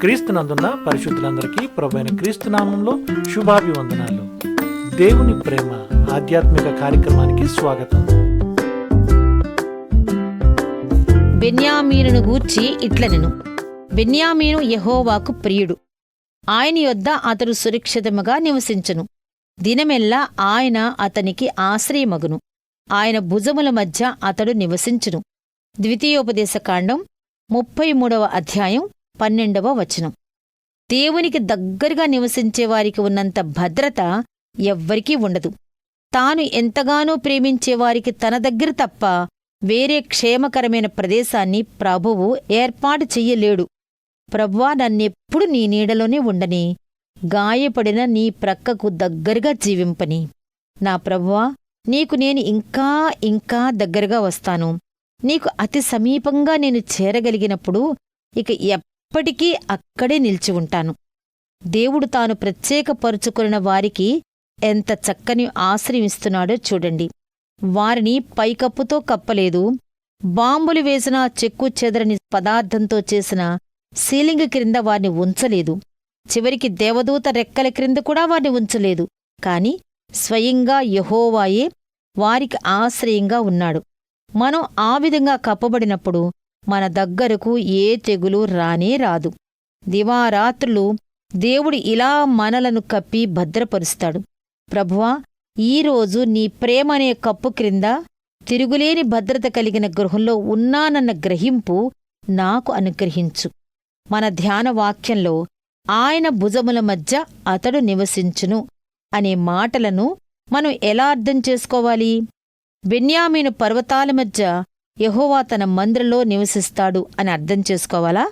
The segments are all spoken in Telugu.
క్రీస్తునందున్న పరిశుద్ధులందరికీ ప్రభైన క్రీస్తునామంలో శుభాభివందనాలు. దేవుని ప్రేమ ఆధ్యాత్మిక కార్యక్రమానికి స్వాగతం. బెన్యామీనును గూర్చి ఇట్లనెను. బెన్యామీను యహోవాకు ప్రియుడు. ఆయన యొద్ద అతడు సురక్షితముగా నివసించను. దినమెల్లా ఆయన అతనికి ఆశ్రయమగును. ఆయన భుజముల మధ్య అతడు నివసించును. ద్వితీయోపదేశకాండం ముప్పై మూడవ అధ్యాయం పన్నెండవ వచనం. దేవునికి దగ్గరగా నివసించేవారికి ఉన్నంత భద్రత ఎవ్వరికీ ఉండదు. తాను ఎంతగానో ప్రేమించేవారికి తన దగ్గర తప్ప వేరే క్షేమకరమైన ప్రదేశాన్ని ప్రభువు ఏర్పాటు చెయ్యలేడు. ప్రవ్వా నన్నెప్పుడు నీ నీడలోనే ఉండని గాయపడిన నీ ప్రక్కకు దగ్గరగా జీవింపని. నా ప్రవ్వా నీకు నేను ఇంకా ఇంకా దగ్గరగా వస్తాను. నీకు అతి సమీపంగా నేను చేరగలిగినప్పుడు ఇక ఎప్పటికీ అక్కడే నిలిచి ఉంటాను. దేవుడు తాను ప్రత్యేకపరుచుకున్న వారికి ఎంత చక్కని ఆశ్రయిస్తున్నాడో చూడండి. వారిని పైకప్పుతో కప్పలేదు. బాంబులు వేసిన చెక్కు చెదరని పదార్థంతో చేసిన సీలింగ్ క్రింద వారిని ఉంచలేదు. చివరికి దేవదూత రెక్కల క్రింద కూడా వారిని ఉంచలేదు. కాని స్వయంగా యహోవాయే వారికి ఆశ్రయంగా ఉన్నాడు. మనం ఆ విధంగా కప్పబడినప్పుడు మన దగ్గరకు ఏ తెగులు రానే రాదు. దివారాత్రులు దేవుడు ఇలా మనలను కప్పి భద్రపరుస్తాడు. ప్రభువా ఈరోజు నీ ప్రేమనే కప్పు క్రింద తిరుగులేని భద్రత కలిగిన గృహంలో ఉన్నానన్న గ్రహింపు నాకు అనుగ్రహించు. మన ధ్యాన వాక్యంలో ఆయన భుజముల మధ్య అతడు నివసించును అనే మాటలను మనం ఎలా అర్థం చేసుకోవాలి? బెన్యామీను పర్వతాల మధ్య యహోవా తన మందిరంలో నివసిస్తాడు అని అర్థం చేసుకోవాలా?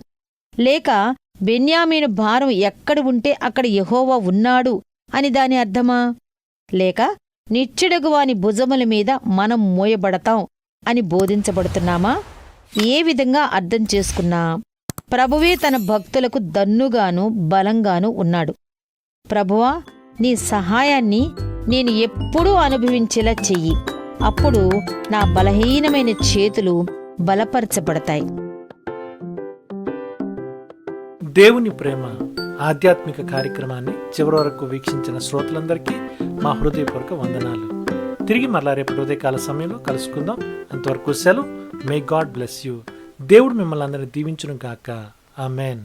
లేక బెన్యామీను భారం ఎక్కడ ఉంటే అక్కడ యహోవా ఉన్నాడు అని దాని అర్థమా? లేక నిచ్చెడగువాని భుజముల మీద మనం మోయబడతాం అని బోధించబడుతున్నామా? ఏ విధంగా అర్థం చేసుకున్నా? ప్రభువే తన భక్తులకు దన్నుగాను బలంగాను ఉన్నాడు. ప్రభువా నీ సహాయాన్ని నేను ఎప్పుడూ అనుభవించేలా చెయ్యి. అప్పుడు నా బలహీనమైన చేతులు బలపరచబడతాయి. దేవుని ప్రేమ ఆధ్యాత్మిక కార్యక్రమాన్ని చివరి వరకు వీక్షించిన శ్రోతలందరికీ మా హృదయపూర్వక వందనాలు. తిరిగి మరలా రేపు హృదయకాల సమయంలో కలుసుకుందాం. అంతవరకు సెలవు. మే గాడ్ బ్లెస్ యూ దేవుడు మిమ్మల్ని అందరినీ దీవించును గాక. మేన్